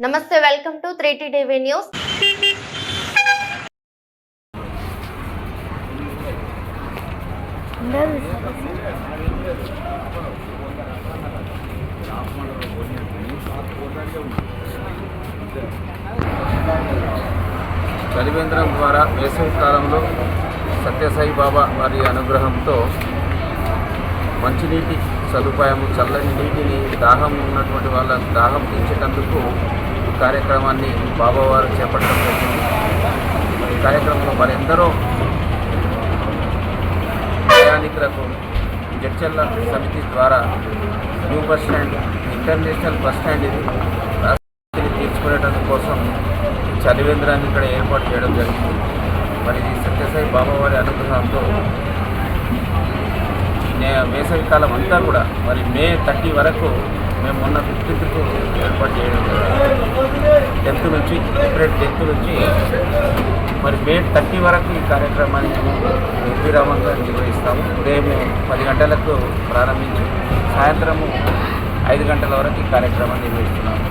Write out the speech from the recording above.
నమస్తే welcome to three TV news. చలివేంద్రం ద్వారా వేసవి కాలంలో సత్యసాయి బాబా వారి అనుగ్రహంతో మంచినీటి సదుపాయం చల్లని నీటిని దాహం ఉన్నటువంటి వాళ్ళ దాహం తీర్చేటందుకు కార్యక్రమాన్ని బాబావారు చేపట్టడం జరిగింది. ఈ కార్యక్రమంలో మరెందరో ప్రయాణికులకు జడ్చల్ల సమితి ద్వారా new bus stand international bus stand ఇది. రాష్ట్రాన్ని తీర్చుకునేటందు కోసం చదివేంద్రాన్ని చలివేంద్రాన్ని ఇక్కడ ఏర్పాటు చేయడం జరిగింది. మరి ఇది సత్యసాయి బాబావారి అనుగ్రహంతో వేసవి కాలం అంతా కూడా మరి మే థర్టీ వరకు మేము మొన్న ఫిఫ్టీన్త్కు ఏర్పాటు చేయడం జరిగింది. టెన్త్ నుంచి ఏప్రిల్ టెన్త్ నుంచి మరి మే థర్టీ వరకు ఈ కార్యక్రమాన్ని మేము నిర్విరామంగా నిర్వహిస్తాము. ఉదయం పది గంటలకు ప్రారంభించి సాయంత్రము ఐదు గంటల వరకు ఈ కార్యక్రమాన్ని నిర్వహిస్తున్నాము.